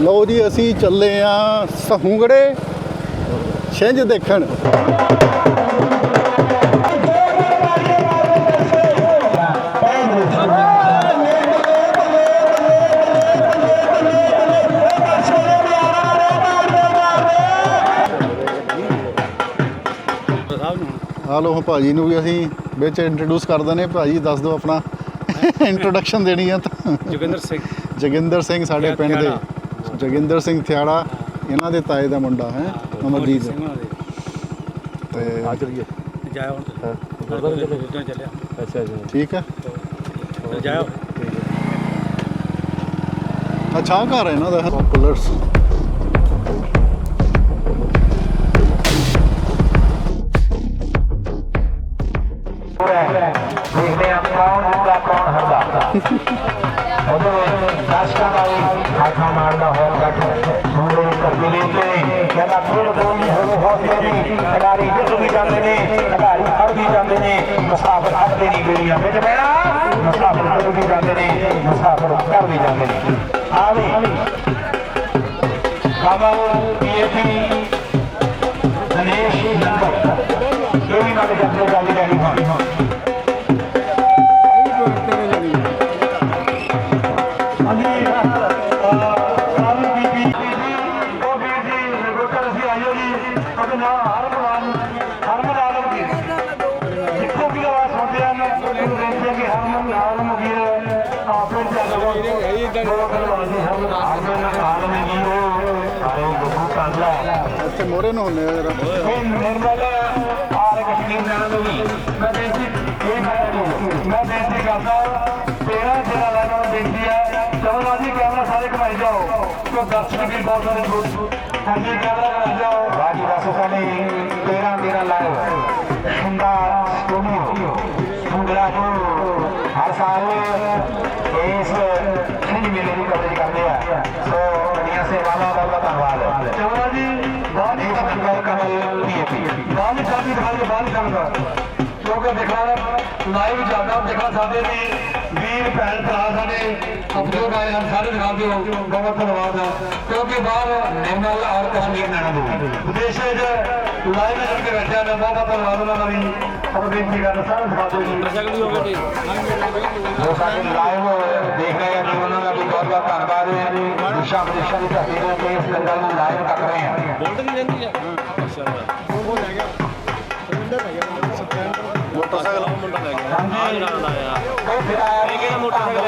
ਲਓ ਜੀ ਅਸੀਂ ਚੱਲੇ ਆ ਸਹੂੰਗੜੇ ਛਿੰਝ ਦੇਖਣ। ਹਾਲੋ ਹੁਣ ਭਾਜੀ ਨੂੰ ਵੀ ਅਸੀਂ ਵਿੱਚ ਇੰਟਰੋਡਿਊਸ ਕਰ ਦਨੇ ਭਾਜੀ ਦੱਸ ਦਿਓ ਆਪਣਾ ਇੰਟਰੋਡਕਸ਼ਨ ਦੇਣੀ ਆ ਤਾਂ। ਜੋਗਿੰਦਰ ਸਿੰਘ। ਜੋਗਿੰਦਰ ਸਿੰਘ ਸਾਡੇ ਪਿੰਡ ਦੇ। ਜੋਗਿੰਦਰ ਸਿੰਘ ਥਿਆੜਾ ਇਹਨਾਂ ਦੇ ਤਾਏ ਦਾ ਮੁੰਡਾ ਹੈ ਅਮਰਜੀਤ ਸਿੰਘ ਉਹਨਾਂ ਦੇ। ਤੇ ਆ ਚਲੀਏ। ਜਾਇਆ ਹੁਣ। ਹਾਂ। ਗੁਰਦੁਆਰੇ ਚੱਲਿਆ ਚੱਲਿਆ। ਅੱਛਾ ਜੀ। ਠੀਕ ਹੈ। ਜਾਇਆ ਅੱਛਾ ਆਹ ਘਰ ਹੈ ਇਹਨਾਂ ਦਾ। ਪੋਪੂਲਰਸ ਦੇਖਦੇ ਆ ਕੌਣ ਹੁੰਦਾ ਕੌਣ ਹਰਦਾ। ਉਹਦੇ ਤੇ ਕਹਿੰਦਾ ਬੋਲੀ ਹੋਵੇ ਹੌਸਲੇ ਦੀ ਖਿਡਾਰੀ ਜਿੱਤ ਵੀ ਜਾਂਦੇ ਨੇ, ਖਿਡਾਰੀ ਹਰ ਵੀ ਜਾਂਦੇ ਨੇ। ਮੁਸਾਫਰ ਹੱਥਦੇ ਨਹੀਂ ਗਈਆਂ ਵਿੱਚ ਬਹਿਣਾ ਮੁਸਾਫਰ ਹਰ ਵੀ ਜਾਂਦੇ ਨੇ, ਮੁਸਾਫਰ ਘਰ ਵੀ ਜਾਂਦੇ ਨੇ। ਆਵੇ। Kamal PAP Dinesh, number. ਇਹ ਵੀ ਨਾਲ ਜੱਥੇ ਜਾਂਦੀ ਲੈਣੀ ਹਾਂ ਨਿਰਮਲ ਆਰ ਕਸ਼ਮੀਰ ਮੈਂ ਬੇਨਤੀ ਇਹ ਮੈਂ ਬੇਨਤੀ ਕਰਦਾ। ਤੇਰਾ ਤੇਰਾ ਲੈਣਾ ਬੇਨਤੀ ਹੈ ਚਲੋ ਜੀ ਕੈਮਰਾ ਸਾਰੇ ਘਮਾਈ ਜਾਓ। ਕਿਉਂ ਦਰਸ਼ਕ ਵੀ ਬਹੁਤ ਸਾਰੇ ਦੂਰ ਹਾਂਜੀ, ਕੈਮਰਾ ਸਾਡੀ ਸੰਗਤ ਕਿਉਂਕਿ ਦੇਖਣਾ ਲਾਈਵ ਜਾਂਦਾ ਦੇਖਣਾ ਸਾਡੇ ਵੀ, ਵੀਰ, ਭੈਣ, ਭਰਾ ਸਾਡੇ ਅਪਲੋਡ ਆਏ ਹਨ, ਸਾਰੇ ਦਿਖਾ ਦਿਓ। ਬਹੁਤ ਧੰਨਵਾਦ ਕਿਉਂਕਿ ਬਾਹਰ ਨਿਰਮਲ ਔਰ ਕਸ਼ਮੀਰ ਨਾਣਾ ਦੋ। ਵਿਦੇਸ਼ੇ ਚ ਲਾਈਵ ਜੁੜ ਕੇ ਬੈਠਿਆ ਨੇ ਬਹੁਤ ਧੰਨਵਾਦ ਉਹਨਾਂ ਦਾ ਵੀ। ਅਬ ਬੇਨਤੀ ਕਰਦਾ, ਸਾਰੇ ਦਿਖਾ ਦਿਓ ਜੀ। ਜੋ ਸਾਡੇ ਲਾਈਵ ਦੇਖ ਰਹੇ ਆ, ਉਹਨਾਂ ਦਾ ਵੀ ਬਹੁਤ ਬਹੁਤ ਧੰਨਵਾਦ ਹੈ ਦਿਸ਼ਾ ਵਿਦੇਸ਼ਾਂ ਦੀ ਧਰਤੀ ਤੋਂ ਇਸ ਲੰਗਰ ਨੂੰ ਲਾਈਵ ਕਰ ਰਹੇ ਆ। ਬੋਲਟ ਨਹੀਂ ਰਹਿੰਦੀ ਆ। ਮੋਟਰਸਾਈਕਲ ਮੁੰਡਾ ਲੈ ਗਿਆ। ਆ ਜਿਹੜਾ ਲਾਇਆ ਉਹ ਫਿਰ ਆਇਆ ਇਹ ਕਿਹੜਾ ਮੋਟਰਸਾਈਕਲ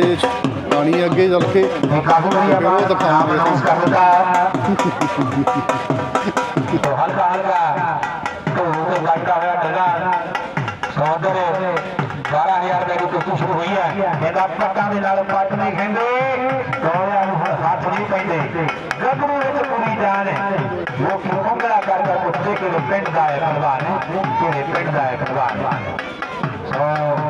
ਦੇ ਪਾਣੀ ਅੱਗੇ ਚੱਲ ਕੇ ਉਹ ਦਿਖਾਉਂਦੇ ਹਲਕਾ ਹਲਕਾ ਤੋਂ ਲੱਗਦਾ ਹੋਇਆ ਡਗਾ ਸੌਦਰ 12000 ਦੀ ਕੁਸ਼ਤੀ ਸ਼ੁਰੂ ਹੋਈ ਹੈ। ਇਹਦਾ ਪੱਕਾ ਦੇ ਨਾਲ ਪੱਟ ਨਹੀਂ ਖੰਦੇ। ਦੋੜਿਆਂ ਨੂੰ ਹੱਥ ਨਹੀਂ ਪੈਂਦੇ। ਗੱਭਰੂ ਵਿੱਚ ਪੂਰੀ ਜਾਨ ਹੈ। ਉਹ ਕਿਹੜਾ ਕਰਦਾ ਕੁੱਤੇ ਕਿਹੜੇ ਪਿੰਡ ਦਾ ਹੈ ਪਹਿਲਵਾਨ ਕਿਹੜੇ ਪਿੰਡ ਦਾ ਹੈ ਪਹਿਲਵਾਨ so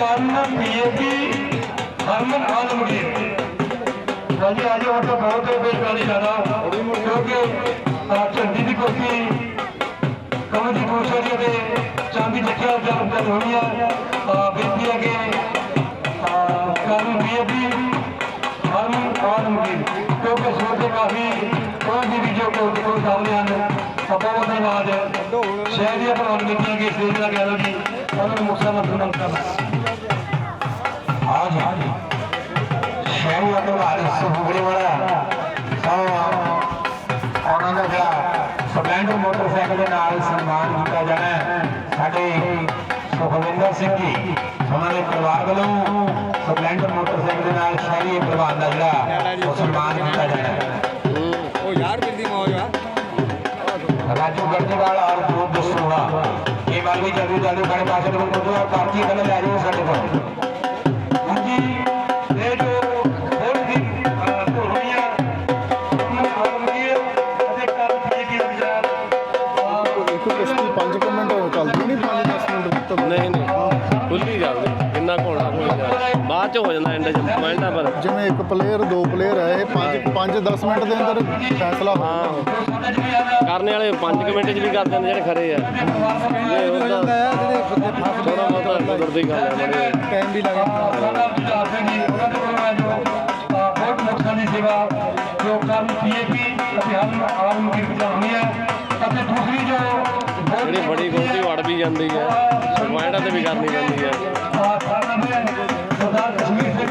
colonel PAP Harman Alamgir राजी आज मतलब बहुत पेशकारी ज्यादा क्योंकि झंडी की कुर्सी कमल की भूषणी के चांदी जखिया जरूरत होनी है बेनती है कि कर्नल पीएपी हरमन आलमगीर क्योंकि सोच काफी कोई भी जो कोई सामने आने ਸਭਾ ਵੰਦਨ ਬਾਅਦ ਸ਼ਹਿਰ ਦੀਆਂ ਪ੍ਰਬੰਧ ਕੀਤੀਆਂ ਕਿ ਸ੍ਰੀ ਦਾ ਕਹਿ ਲਓ ਜੀ ਉਹਨਾਂ ਨੂੰ ਮੁਸਾ ਮੰਤਨ ਕਰਨਾ। ਆਜ ਆਜ ਸ਼ਹਿਰ ਵੰਦਨ ਬਾਅਦ ਸੁਭਗੜੀ ਵਾਲਾ। ਸਭ ਉਹਨਾਂ ਦਾ ਸਪਲੈਂਡਰ ਮੋਟਰਸਾਈਕਲ ਦੇ ਨਾਲ ਸਨਮਾਨ ਕੀਤਾ ਜਾਣਾ ਸਾਡੇ ਸੁਖਵਿੰਦਰ ਸਿੰਘ ਜੀ ਉਹਨਾਂ ਦੇ ਪਰਿਵਾਰ ਵੱਲੋਂ ਸਪਲੈਂਡਰ ਮੋਟਰਸਾਈਕਲ ਦੇ ਨਾਲ ਸ਼ਹਿਰੀ ਪ੍ਰਵਾਨ ਦਾ ਜਿਹੜਾ ਉਹ ਸਨਮਾਨ ਕੀਤਾ ਜਾਣਾ ਉਹ ਯਾਰ ਬਿਰਦੀ ਆ ਰਾਜੂ ਗੜਜੀਵਾਲ ਔਰ ਜੋਤ ਦਸੂਹਾ ਇਹ ਵਾਲ ਵੀ ਜਲਦੀ ਜਲਦੀ ਬੜੇ ਪਾਸੇ ਨੂੰ ਕੋਲ ਤੋਂ ਪਾਰਟੀ ਕੱਲ ਲੈ ਜਾਓ ਸਾਡੇ ਕੋਲ। ਹਾਂਜੀ ਇਹ ਜੋ ਹੋਰ ਦੀ ਧੋਣੀਆਂ ਉਹਨਾਂ ਨੂੰ ਆਲਮਗੀਰ ਅਤੇ ਕਾਰਨ ਪੀਏਪੀ ਦਾ ਵਿਚਾਰ ਇੱਕ ਕੁਸ਼ਤੀ 5 ਮਿੰਟ ਚੱਲਦੀ ਨਹੀਂ 5-10 ਮਿੰਟ ਤੋਂ ਨਹੀਂ ਨਹੀਂ। ਖੁੱਲੀ ਜਾਂਦੀ ਕਿੰਨਾ ਕੋਣਾ ਹੋ ਜਾਂਦਾ ਬਾਅਦ ਚ ਹੋ ਜਾਂਦਾ ਐਂਡ ਚ ਪੁਆਇੰਟਾਂ ਪਰ। ਜਿਵੇਂ ਇੱਕ ਪਲੇਅਰ ਦੋ ਪਲੇਅਰ ਹੈ ਇਹ 5 5-10 ਮਿੰਟ ਦੇ ਅੰਦਰ ਫੈਸਲਾ ਹੋ ਜਾਂਦਾ ਹਾਂ ਕਰਨੇ ਵਾਲੇ 5 ਮਿੰਟ ਚ ਵੀ ਕਰ ਦਿੰਦੇ ਜਿਹੜੇ ਖਰੇ ਆ। ਇਹ ਹੈ ਦੇ ਹੈ ਜੋ ਪੀਏਪੀ ਅਤੇ ਹੈ ਅਤੇ ਦੂਸਰੀ ਜੋ ਜਿਹੜੀ ਬੜੀ ਗੋਲਦੀ ਵੜ ਵੀ ਜਾਂਦੀ ਹੈ ਪੁਆਇੰਟਾਂ ਤੇ ਵੀ ਕਰਨੀ ਪੈਂਦੀ ਹੈ। ਸਰਦਾਰ ਕਸ਼ਮੀਰ ਸਿੰਘ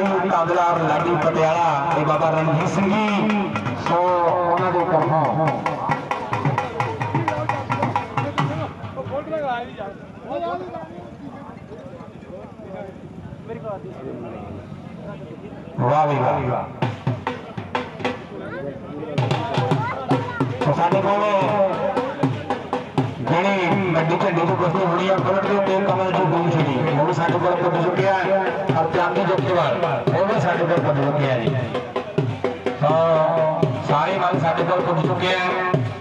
ਸਰਕਾਰੀ ਤਾਬਲਾਰ ਲਾਡੀ ਪਟਿਆਲਾ ਤੇ ਬਾਬਾ ਰਣਜੀਤ ਸਿੰਘ ਜੀ। ਸੋ ਉਹਨਾਂ ਦੇ ਕਰਮੋਂ ਵਾਹ ਵੀ, ਵਾਹ ਸਾਡੇ ਕੋਲ ਜਿਹੜੀ ਗੱਡੀ ਝੰਡੀ ਤੋਂ ਕੁਸ਼ਤੀ ਹੋਣੀ ਆ ਬੁਲਟ ਦੇ ਉੱਤੇ ਕਮਲ ਜੀ ਦੂਮ ਛੜੀ ਉਹ ਵੀ ਸਾਡੇ ਕੋਲ ਪੁੱਜ ਚੁੱਕਿਆ ਔਰ ਚਾਂਦੀ ਜੱਟੇਵਾਲ ਉਹ ਵੀ ਸਾਡੇ ਕੋਲ ਪੁੱਜ ਚੁੱਕਿਆ ਜੀ। ਤਾਂ ਸਾਰੇ ਮਨ ਸਾਡੇ ਕੋਲ ਪੁੱਜ ਚੁੱਕੇ ਆ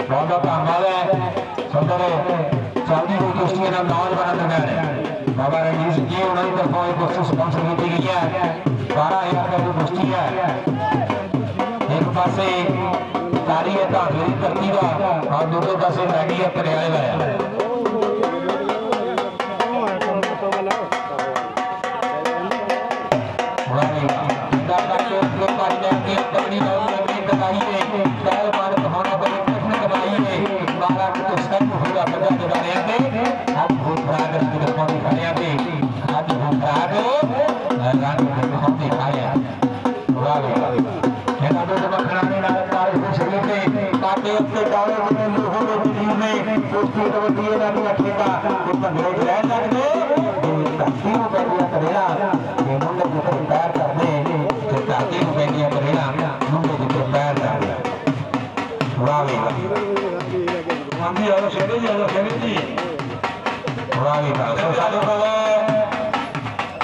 ਬਹੁਤ ਬਹੁਤ ਧੰਨਵਾਦ ਹੈ। ਸੁੰਦਰ, ਚਾਂਦੀ ਦੀ ਕੁਸ਼ਤੀ ਦਾ ਨੌਜਵਾਨ ਲਗਾ ਬਾਬਾ ਰਣਜੀਤ ਸਿੰਘ ਜੀ, ਉਹਨਾਂ ਦੀ ਤਰਫੋਂ ਇਹ ਕੁਸ਼ਤੀ ਸਪਾਂਸਰ ਕੀਤੀ ਗਈ ਹੈ। 12000 ਰੁਪਏ ਕੁਸ਼ਤੀ ਹੈ। ਇੱਕ ਪਾਸੇ ਤਾਰੀ ਹੈ ਧਾਗੇ ਧਰਤੀ ਦਾ ਔਰ ਦੂਜੇ ਪਾਸੇ ਮੈਡੀ ਹੈ ਪਰਿਆਲੇ ਵਾਲਾ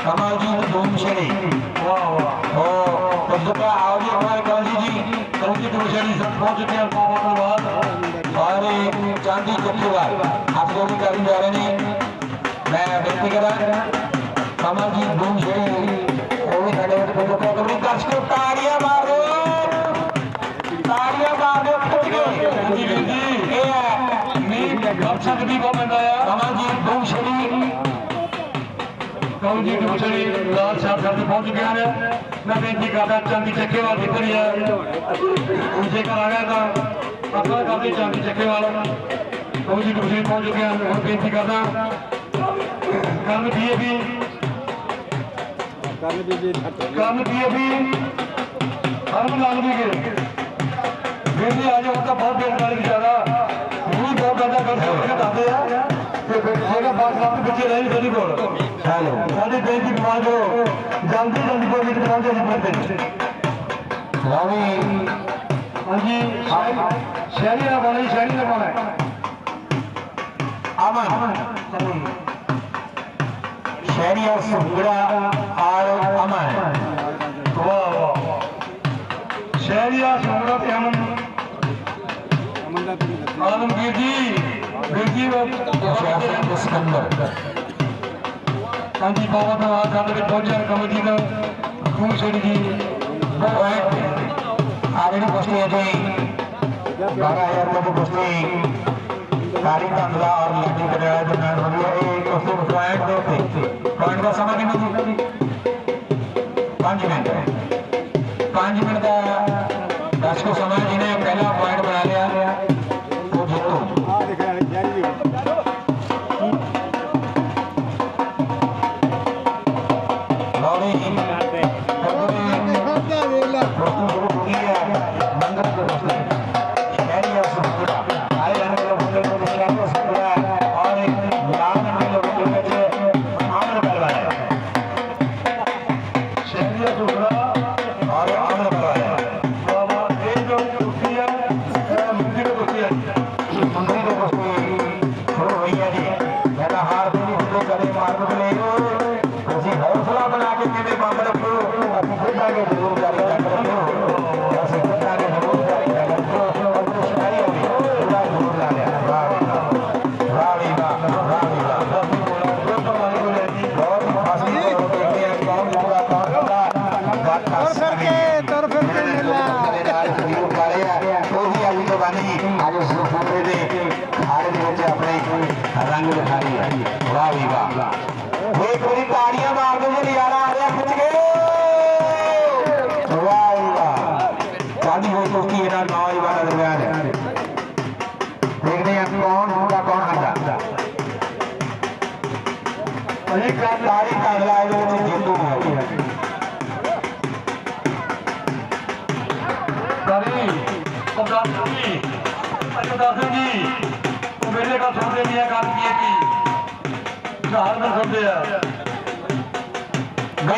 ਕਮਲਜੀਤ ਧੂਮ ਸ਼ਰੀ ਵਾਹ ਵਾਹ ਉਹ ਪੁੱਜਦਾ ਆਓ ਜੀ ਹਮਾਰੇ ਕਮਲਜੀਤ ਜੀ ਕਮਜੀ ਗੁਰਸ਼ਰੀ ਸਭ ਪਹੁੰਚ ਚੁੱਕੇ ਹਨ ਬਹੁਤ ਬਹੁਤ ਧੰਨਵਾਦ ਸਾਰੇ ਚਾਂਦੀ ਚੱਕੇਵਾਲ ਆਪ ਲੋਗ ਕਰੀ ਜਾ ਰਹੇ ਨੇ ਮੈਂ ਬੇਨਤੀ ਕਰਾਂ ਕਮਲਜੀਤ ਧੂਮ ਸ਼ਰੀ ਉਹ ਵੀ ਸਾਡੇ ਵਿੱਚ ਪੁੱਜ ਕੇ ਕਬਰੀ ਦਰਸ਼ਕੋ ਤਾੜੀਆਂ ਮਾਰੋ ਕਮਜੀ ਗੁਰਸ਼ਰੀ ਲਾਲ ਸਾਹਿਬ ਸਾਡੇ ਪਹੁੰਚ ਗਏ ਹਨ ਮੈਂ ਬੇਨਤੀ ਕਰਦਾ ਚਾਂਦੀ ਚੱਕੇਵਾਲ ਰਹੀ ਹੈ ਜੇਕਰ ਆ ਗਿਆ ਤਾਂ ਆਪਾਂ ਕਰਦੇ ਚਾਂਦੀ ਚੱਕੇਵਾਲ। ਕਮਜੀ ਗੁਰਸ਼ਰੀ ਪਹੁੰਚ ਚੁੱਕੇ ਹਨ ਹੁਣ ਬੇਨਤੀ ਕਰਦਾ ਕਰਨ ਹੈ ਵੀ? ਕਰਨ ਕੀ ਹੈ ਵੀ? ਹਰਮ ਲਾਲ ਵੀ ਗਏ। ਬੇਨਤੀ ਆ ਜਾਓ ਤਾਂ ਬਹੁਤ ਬੇਨਤੀ ਜ਼ਿਆਦਾ। ਵੀ ਬਹੁਤ ਜ਼ਿਆਦਾ ਕਰ ਸਕਦੇ ਦੱਸਦੇ ਆ ਤੇ ਫਿਰ ਜਿਹੜਾ ਬਾਤ ਨਾਲ ਪਿੱਛੇ ਰਹਿ ਨਹੀਂ ਕੋਲ ਹੈਲੋ ਸਾਡੀ ਬੇਨਤੀ ਪਾ ਦਿਓ ਜਲਦੀ ਜਲਦੀ ਕੋਈ ਵੀ ਪਹੁੰਚੇ ਜੀ ਬੰਦੇ ਰਵੀ ਹਾਂਜੀ ਸ਼ਹਿਰੀ ਸ਼ਹਿਰੀ ਦਾ ਬਣਾ ਸ਼ਹਿਰੀ ਦਾ ਬਣਾ ਅਮਨ ਸ਼ਹਿਰੀਆ ਸੁਗੜਾ ਆਰ ਅਮਨ ਵਾਹ ਵਾਹ ਸ਼ਹਿਰੀਆ ਸੋਹਣਾ ਤੇ ਅਮਨ ਆਲਮਗੀਰ ਜੀ ਵੀਰ ਜੀ ਸ਼ਹਿਰ ਹਾਂਜੀ ਬਹੁਤ ਧੰਨਵਾਦ ਸਾਡੇ ਵਿੱਚ ਪਹੁੰਚਿਆ ਕਮੇਟੀ ਦਾ ਖੂਨ ਜੀ ਪੁਆਇੰਟ ਆ ਜਿਹੜੀ ਜੀ 12000 ਰੁਪਏ ਦੀ ਕਾਰੀ ਧੰਦਾ ਔਰ ਲੱਡੀ ਕਰਿਆ ਦੇ ਨਾਲ ਹੋ ਇਹ ਕੁਸ਼ਤੀ ਪੁਆਇੰਟ ਦੇ ਉੱਤੇ। ਪੁਆਇੰਟ ਦਾ ਸਮਾਂ ਕਿੰਨਾ ਜੀ 5 ਮਿੰਟ। 5 ਮਿੰਟ ਦਾ ਦਰਸ਼ਕੋ ਸਮਾਂ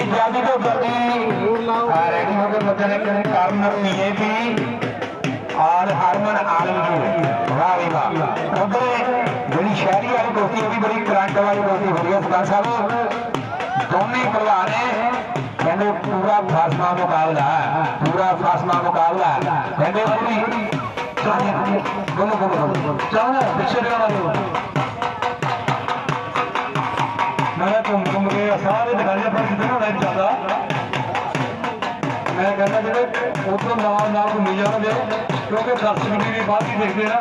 ਬਈ ਜਲਦੀ ਤੋਂ ਜਲਦੀ ਆ ਰੈਡੀ ਹੋ ਕੇ ਬੱਚੇ ਨੇ ਕਿਹਨੇ ਕਾਰਨ ਪੀਏ ਵੀ ਔਰ ਹਰਮਨ ਆਲਮ ਜੀ। ਵਾਹ ਵੀ ਵਾਹ। ਉਧਰ ਜਿਹੜੀ ਸ਼ਹਿਰੀ ਵਾਲੀ ਕੁਸ਼ਤੀ ਉਹ ਵੀ ਬੜੀ ਕਰੰਟ ਵਾਲੀ ਕੁਸ਼ਤੀ ਹੋ ਰਹੀ ਹੈ। ਸਰਦਾਰ ਸਾਹਿਬ ਦੋਨੇ ਭਲਵਾਨ ਨੇ ਕਹਿੰਦੇ ਮੈਂ ਘੁੰਮ ਘੁੰਮ ਕੇ ਸਾਰੇ ਦਿਖਾਈਆਂ ਪਰ ਕਿਤੇ ਨਾ ਲਾਈਟ ਚੱਲਦਾ ਮੈਂ ਕਹਿੰਦਾ ਜਿਹੜੇ ਉਧਰੋਂ ਨਾਲ ਨਾਲ ਘੁੰਮੀ ਜਾਣਗੇ ਕਿਉਂਕਿ ਦਰਸ਼ਕ ਵੀ ਬਾਅਦ ਹੀ ਦੇਖਦੇ ਨਾ।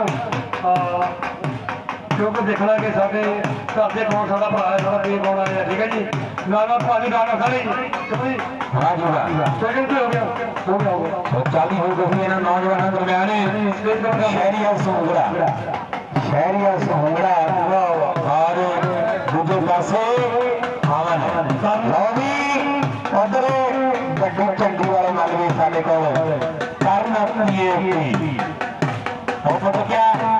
ਕਿਉਂਕਿ ਦੇਖਣਾ ਕਿ ਸਾਡੇ ਘਰ ਦੇ ਕੌਣ ਸਾਡਾ ਭਰਾ ਹੈ ਸਾਡਾ ਪੀਰ ਕੌਣ ਆਇਆ ਠੀਕ ਹੈ ਜੀ? ਨਾਲ ਨਾਲ ਭਾਜੀ ਨਾਲ ਸਾਰੇ। ਕਿਉਂਕਿ ਵਾਹ ਜੀ ਵਾਹ ਸੈਕਿੰਡ ਤੇ ਹੋ ਗਿਆ ਹੋ ਗਿਆ ਹੋ ਗਿਆ। ਚਾਲੀ ਹੋ ਗਈ ਇਹਨਾਂ ਨੌਜਵਾਨਾਂ ਦਰਮਿਆਨ। ਸ਼ਹਿਰੀਆ ਸੋਹੜਾ ਸ਼ਹਿਰੀਆ ਸੋਹੜਾ ਔਰ چنڊي واري مهل ۾ سڄي ڪونه ڪيا؟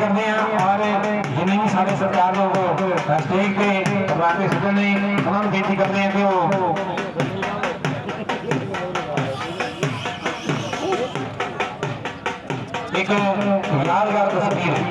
ਕਰਦੇ ਹਾਂ ਔਰ ਜਿੰਨੇ ਵੀ ਸਾਡੇ ਸਰਕਾਰ ਲੋਕ ਸਟੇਜ ਤੇ ਪਰਿਵਾਰ ਸੱਜਣ ਨੇ, ਉਹਨਾਂ ਨੂੰ ਬੇਨਤੀ ਕਰਦੇ ਹਾਂ ਕਿ ਉਹ ਇੱਕ ਯਾਦਗਾਰ ਤਸਵੀਰ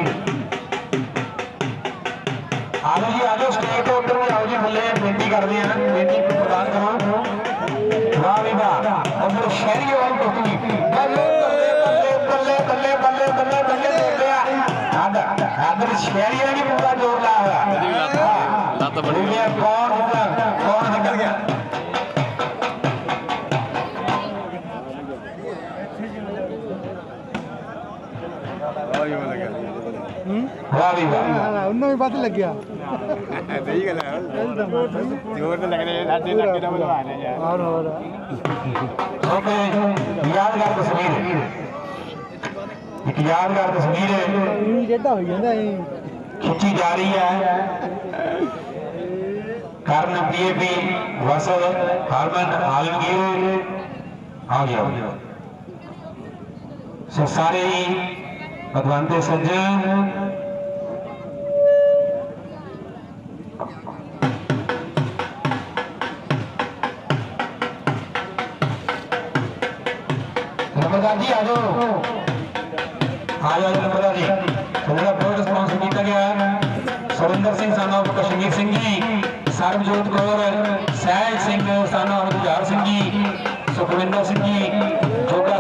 ਆਦਰ ਆਦਰ ਸ਼ਹਿਰੀ ਵਾਲੀ ਪੂਰਾ ਜੋਰ ਲਾ ਹੋਇਆ। ਲੱਤ ਬੜੀ। ਕੌਣ ਹੁੰਦਾ ਕੌਣ ਨਿਕਲ ਗਿਆ? ਵਾਹ ਵੀ ਵਾਹ ਉਹਨੂੰ ਵੀ ਵੱਧ ਲੱਗਿਆ। ਸਹੀ ਗੱਲ ਹੈ। ਜੋਰ ਤੇ ਲੱਗ ਰਿਹਾ ਸਾਡੇ ਲੱਗੇ ਦਾ ਬਲਵਾਨ ਹੈ ਯਾਰ ਹੋਰ ਹੋਰ। ਓਕੇ ਯਾਦਗਾਰ ਤਸਵੀਰ। ਯਾਦਗਾਰ ਤਸਵੀਰ ਇਹ ਡੇਢਾ ਹੋਈ ਜਾਂਦਾ ਇਹ ਖਿੱਚੀ ਜਾ ਰਹੀ ਹੈ। ਕਰਨ ਪੀਏਪੀ ਵਸਲ ਹਰਮਨ ਆਲਮਗੀਰ। ਆ ਗਿਆ। ਸੋ ਸਾਰੇ ਹੀ ਭਗਵੰਤੇ ਸੱਜਣ। ਨੰਬਰਦਾਰ ਜੀ ਆ ਜਾਓ। ਆ ਜਾਓ ਨੰਬਰਦਾਰ ਜੀ ਤੁਹਾਡਾ ਬਹੁਤ ਰਿਸਪਾਂਸ ਕੀਤਾ ਗਿਆ ਹੈ। ਸੁਰਿੰਦਰ ਸਿੰਘ ਸਾਨੂੰ ਕਸ਼ਮੀਰ ਸਿੰਘ ਜੀ, ਸਰਬਜੋਤ ਕੌਰ, ਸਹਿਜ ਸਿੰਘ ਸਾਨੂੰ ਹਰਗੁਜ਼ਾਰ ਸਿੰਘ ਜੀ, ਸੁਖਵਿੰਦਰ ਸਿੰਘ ਜੀ, ਜੋਗਾ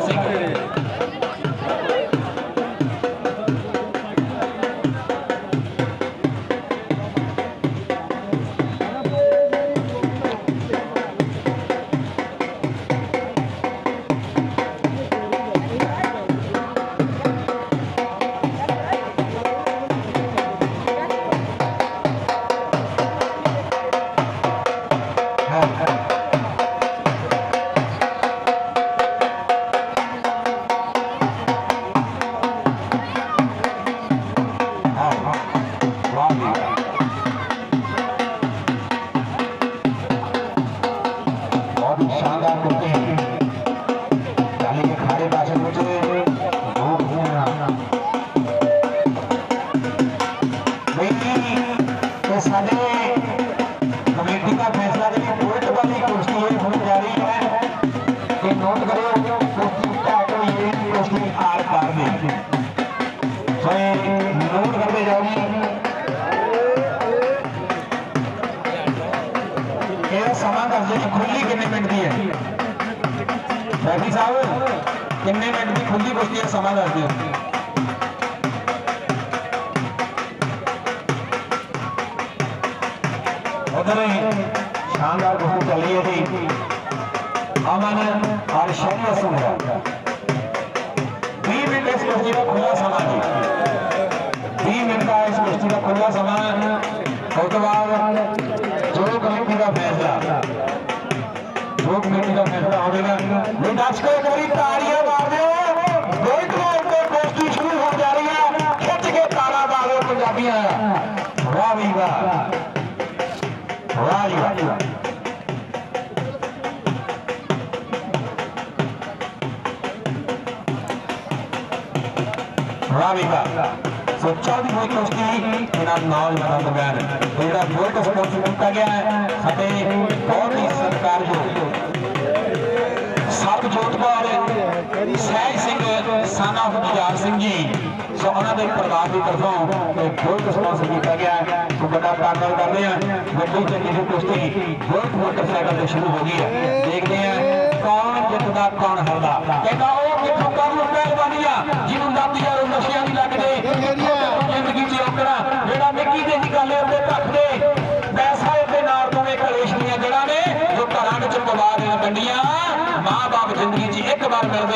ਕੁਸ਼ਤੀ ਦਾ ਖੁੱਲਾ ਸਮਾਂ ਜੀ। 20 ਮਿੰਟ ਦਾ ਇਸ ਕੁਸ਼ਤੀ ਦਾ ਖੁੱਲਾ ਸਮਾਂ ਉਸ ਤੋਂ ਬਾਅਦ ਜੋ ਕਮੇਟੀ ਦਾ ਫੈਸਲਾ। ਜੋ ਕਮੇਟੀ ਦਾ ਫੈਸਲਾ ਹੋਵੇਗਾ ਨਹੀਂ ਦੱਸ ਕੇ ਇੱਕ ਵਾਰੀ ਤਾੜੀਆਂ ਰਾਵੀਗਾ ਸੋ ਚੌਥੀ ਹੋਈ ਕੁਸ਼ਤੀ, ਇਹਨਾਂ ਨੌਜਵਾਨਾਂ ਦਰਮਿਆਨ ਜਿਹੜਾ ਬਹੁਤ ਸਪੋਰਟ ਕੀਤਾ ਗਿਆ ਹੈ ਸਾਡੇ ਬਹੁਤ ਹੀ ਸਤਿਕਾਰਯੋਗ। ਸਰਬਜੋਤ ਕੌਰ, ਸਹਿਜ ਸਿੰਘ, ਸਨ ਆਫ ਸਿੰਘ ਜੀ। ਸੋ ਉਹਨਾਂ ਦੇ ਪਰਿਵਾਰ ਦੀ ਤਰਫੋਂ ਇਹ ਬਹੁਤ ਸਪੋਰਟ ਕੀਤਾ ਗਿਆ ਹੈ। ਸੋ ਵੱਡਾ ਧੰਨਵਾਦ ਕਰਦੇ ਹਾਂ ਵੱਡੀ ਚੰਗੀ ਦੀ ਕੁਸ਼ਤੀ ਬਹੁਤ ਮੋਟਰਸਾਈਕਲ ਤੇ ਸ਼ੁਰੂ ਹੋ ਗਈ ਹੈ। ਦੇਖਦੇ ਹਾਂ ਕੌਣ ਜਿੱਤਦਾ, ਕੌਣ ਹਾਰਦਾ। ਕਹਿੰਦਾ, ਉਹ ਕਿੱਥੋਂ ਕਰ ਲੂ ਪਹਿਲਵਾਨੀ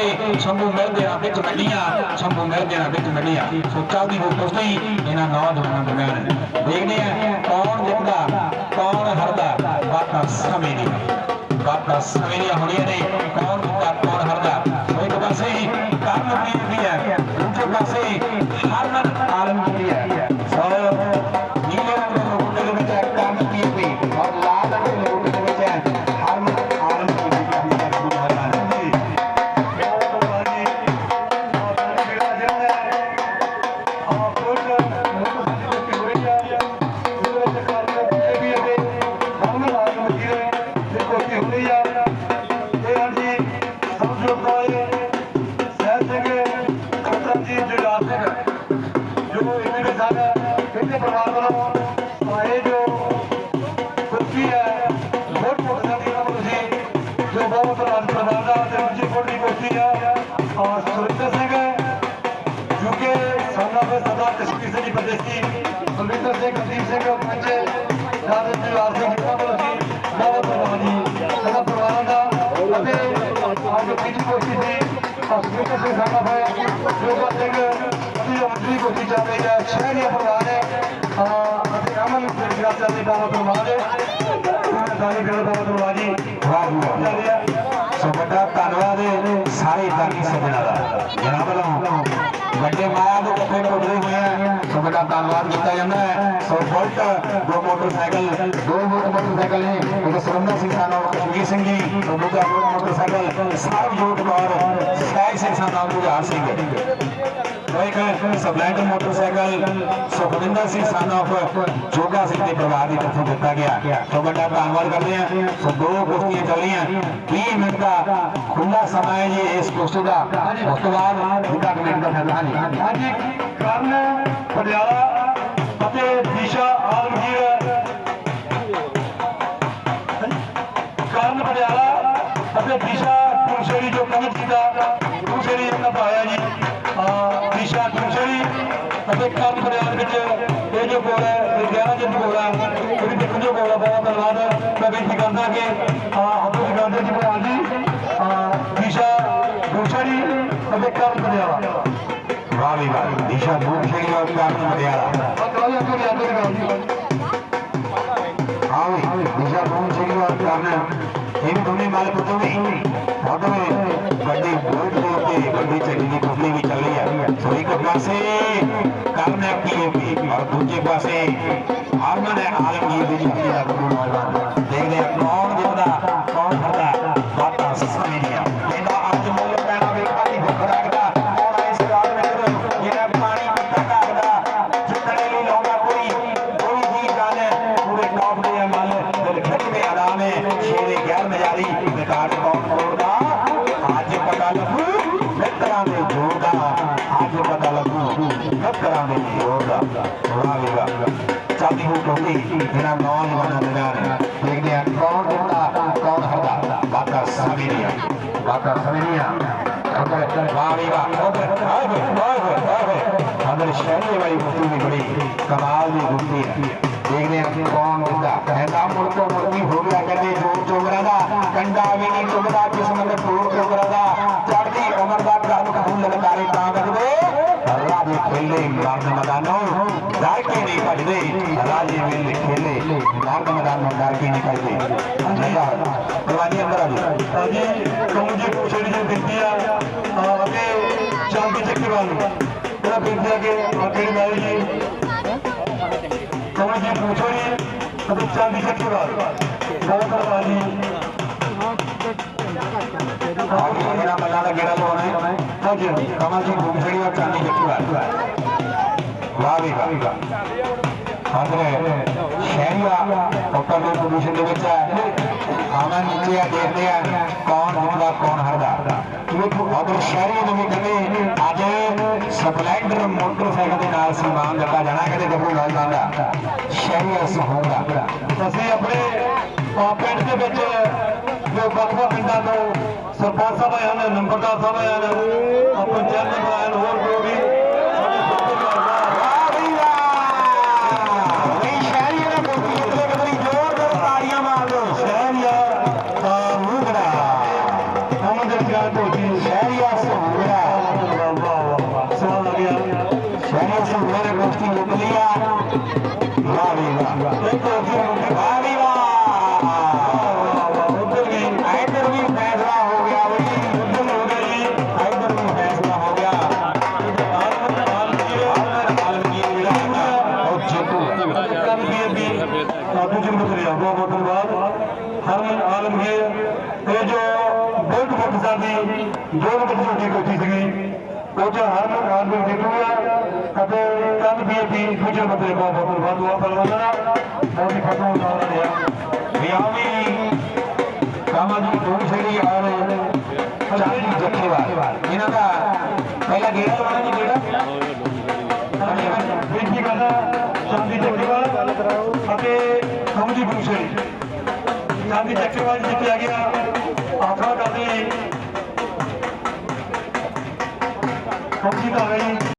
ਇੱਕ ਸ਼ੰਭੂ ਮਿਲਦੇ ਵਿੱਚ ਮੰਡੀਆਂ ਸ਼ੰਭੂ ਮਿਲਦੇ ਵਿੱਚ ਮੰਡੀਆਂ ਸੋਚਾ ਦੀ ਹੋ ਕੁਸ਼ਤੀ ਇਹਨਾਂ ਨੌਜਵਾਨਾਂ ਦਰਮਿਆਨ ਦੇਖਦੇ ਆ ਕੌਣ ਜਿੱਤਦਾ, ਕੌਣ ਹਰਦਾ ਬਾਤਾਂ ਸਮੇਂ ਦੀ ਬਾਤਾਂ ਸਮੇਂ ਦੀਆਂ ਹੋਣੀਆਂ ਨੇ, ਕੌਣ ਜਿੱਤਦਾ, ਕੌਣ ਹਰਦਾ। ਇੱਕ ਪਾਸੇ ਕਰਨ ਵੀ ਹੈ, ਦੂਜੇ ਪਾਸੇ ਸਾਰੇ ਦਾਨੀ ਸੱਜਣਾ ਦਾ। ਜਨਾਬ ਵੱਲੋਂ ਵੱਡੇ ਮਾਇਆ ਦੇ ਕੱਪੜੇ ਟੁੱਟਦੇ ਹੋਏ ਆ ਸੋ ਵੱਡਾ ਧੰਨਵਾਦ ਕੀਤਾ ਜਾਂਦਾ ਹੈ। ਸੋ ਬੁਲਟ, ਦੋ ਮੋਟਰਸਾਈਕਲ, ਦੋ ਮੋਟਰ ਮੋਟਰਸਾਈਕਲ ਨੇ। ਇੱਕ ਸੁਰਿੰਦਰ ਸਿੰਘ ਸਾਨਾ ਕਸ਼ਮੀਰ ਸਿੰਘ ਜੀ ਸੋ ਦੂਜਾ ਦੋ ਮੋਟਰਸਾਈਕਲ ਸਰਬਜੋਤ ਕੌਰ, ਸਹਿਜ ਸਿੰਘ ਸਾਨਾ ਔਰ ਸਿੰਘ। ਇੱਕ Splendor motorcycle Sukhwinder Singh son of Joga Singh ਦੇ ਪਰਿਵਾਰ ਦੀ ਤਰਫੋਂ ਦਿੱਤਾ ਗਿਆ। ਸੋ ਵੱਡਾ ਧੰਨਵਾਦ ਕਰਦੇ ਹਾਂ। ਸੋ ਦੋ ਕੁਸ਼ਤੀਆਂ ਚੱਲੀਆਂ 20 ਮਿੰਟ ਦਾ ਖੁੱਲਾ ਸਮਾਂ ਹੈ ਜੀ ਇਸ ਕੁਸ਼ਤੀ ਦਾ। ਉਸ ਤੋਂ ਬਾਅਦ ਇੱਕ ਮਿੰਟ ਦਾ ਫੈਸਲਾ ਹਾਂਜੀ। ਹਾਂਜੀ। ਕਰਨ, ਪਟਿਆਲਾ ਅਤੇ ਦਿਸ਼ਾ ਆਲਮਗੀਰ ਧੰਨਵਾਦ। ਮੈਂ ਬੇਨਤੀ ਕਰਦਾ ਕਿ ਆਪੋ ਜੀ ਜੀ ਪ੍ਰਧਾਨ ਜੀ। ਦਿਸ਼ਾ ਕੁਸ਼ਰੀ ਅਤੇ ਕਰਨ ਪਟਿਆਲਾ। ਵਾਹ ਵੀ ਵਾਹ, ਦਿਸ਼ਾ ਦੂਰ ਸ਼ੇਰੀ ਔਰ ਕਾਰਨ ਮਰਿਆਦਾ ਅੱਗੇ ਅੱਗੇ ਅੱਗੇ ਅੱਗੇ ਆਓ ਦਿਸ਼ਾ ਦੂਰ ਔਰ ਕਾਰਨ। ਇਹ ਵੀ ਦੋਨੇ ਮਾਲ ਪੁੱਤੋਂ ਵੀ। ਉਹਦੇ ਵੱਡੀ ਬਹੁਤ ਬਹੁਤ ਤੇ ਵੱਡੀ ਚੰਗੀ ਦੀ ਕੁਸ਼ਤੀ ਵੀ ਚੱਲ ਰਹੀ ਹੈ ਸੋ ਇੱਕ ਕਰਨ ਐਕਟੀਵੀ। ਔਰ ਦੂਜੇ ਪਾਸੇ ਹਰਮਨ ਆਲਮਗੀਰ ਦੀ ਜਿੱਤੀ ਦਾ ਕਬੂਲ ਨੌਜਵਾਨ ਦੇਖਦੇ ਹਾਂ ਕੌਣ ਜਿੱਤਦਾ ਲੱਗੂ ਮਿੱਤਰਾਂ ਦੇ ਜੋਰ ਦਾ ਅੱਜ ਪਤਾ ਲੱਗੂ ਮਿੱਤਰਾਂ ਦੇ ਜੋਰ ਹੁੰਦਾ ਵਾਹ ਵੀ ਵਾਹ ਚਾਹਦੀ ਹੋ ਟੋਪੀ ਇਹਨਾਂ ਨੌਜਵਾਨਾਂ ਦੇ ਨਾਲ ਦੇਖਦੇ ਆ ਕੌਣ ਜਿੱਤਦਾ ਕੌਣ ਹਾਰਦਾ ਬਾਕਾ ਸਮੀਰੀਆ ਬਾਕਾ ਸਮੀਰੀਆ ਉਧਰ ਵਾਹ ਵੀ ਵਾਹ ਉਧਰ ਆਏ ਹੋਏ ਆਏ ਹੋਏ ਆਏ ਹੋਏ ਅੰਦਰ ਸ਼ਹਿਰੀ ਵਾਲੀ ਗੁੱਤੀ ਵੀ ਬੜੀ ਕਮਾਲ ਦੀ ਗੁੱਤੀ ਹੈ ਦੇਖਦੇ ਆ ਕੌਣ ਜਿੱਤਦਾ ਐਸਾ ਮੁਲਕੋ ਮੁਲਕੀ ਹੋ ਗਿਆ ਕਹਿੰਦੇ ਜੋਰ ਚੋਗਰਾ ਦਾ ਕੰਡਾ ਵੀ ਨਹੀਂ ਚੁਗਦਾ ਕਿਸਮਤ ਫੂਲ ਚੋਗਰਾ ਦਾ ਚੜ੍ਹਦੀ ਉਮਰ ਦਾ ਕਰਮ ਕਬੂਲ ਲਲਕਾਰੇ ਤਾਂ ਕਰਦੇ ਰਾਜੇ ਖੇਲੇ ਮਰਦ ਮੈਦਾਨੋਂ ਡਰ ਕੇ ਨਹੀਂ ਭੱਜਦੇ ਰਾਜੇ ਵੇਲੇ ਖੇਲੇ ਮਰਦ ਮੈਦਾਨੋਂ ਡਰ ਕੇ ਨਹੀਂ ਭੱਜਦੇ ਅੱਛਾ ਦਿਵਾਨੀ ਅੰਦਰ ਆ ਜੀ ਹਾਂਜੀ ਕੌਣ ਜੀ ਪੁੱਛੜੀ ਜੀ ਬੇਨਤੀ ਆ ਅਹ ਅੱਗੇ ਚਾਂਦੀ ਚੱਕੀਵਾਲ ਨੂੰ। ਇਹਦਾ ਬੇਨਤੀ ਆ ਕਿ ਅੱਗੇ ਨਾਲ ਜੀ ਕੌਣ ਜੀ ਪੁੱਛੜੀ ਅਤੇ ਚਾਂਦੀ ਚੱਕੀਵਾਲ ਬਹੁਤ ਧੰਨਵਾਦ ਜੀ ਆਗੇ ਇਹਨਾਂ ਮੱਲਾਂ ਦਾ ਗੇੜਾ ਲਵਾਉਣਾ ਹੈ। ਹਾਂਜੀ ਹਾਂਜੀ। ਕਮਲ ਜੀ ਗੁੰਮਛੜੀ ਔਰ ਚਾਂਦੀ ਜੱਟੀ ਵਾਹ ਵਾਹ ਵੀ ਸ਼ਹਿਰੀਆ ਉੱਪਰ ਪੋਜੀਸ਼ਨ ਦੇ ਵਿੱਚ ਹੈ। ਆਵਾਂ ਨੀਚੇ ਆ, ਦੇਖਦੇ ਆ ਕੌਣ ਜਿੱਤਦਾ, ਕੌਣ ਹਾਰਦਾ। ਉਧਰ ਸ਼ਹਿਰੀਆ ਨੂੰ ਵੀ ਕਹਿੰਦੇ ਅੱਜ ਸਪਲੈਂਡਰ ਮੋਟਰਸਾਈਕਲ ਦੇ ਨਾਲ ਸਨਮਾਨ ਦਿੱਤਾ ਜਾਣਾ, ਕਹਿੰਦੇ ਗੱਭਰੂ ਨੌਜਵਾਨ ਦਾ। ਸ਼ਹਿਰੀਆ ਸਹੂਗਾ ਅਸੀਂ ਆਪਣੇ ਅਹ ਪਿੰਡ ਦੇ ਵਿੱਚ ਜੋ ਵੱਖ ਵੱਖ ਪਿੰਡਾਂ ਤੋਂ ਸਰਪੰਚ ਸਾਹਿਬ ਆਏ ਹਨ ਨੰਬਰਦਾਰ ਸਾਹਿਬ ਆਏ ਹਨ ਅਹ ਪੰਚਾਇਤ ਆਏ ਹੋਰ ਜੋ ਵੀ ਚਾਂਦੀ ਚੱਕੇਵਾਲ ਜਿੱਤਿਆ ਗਿਆ ਆਖਰਾ ਕਰਦੇ ਕਮਜੀ ਦਾ ਗਈ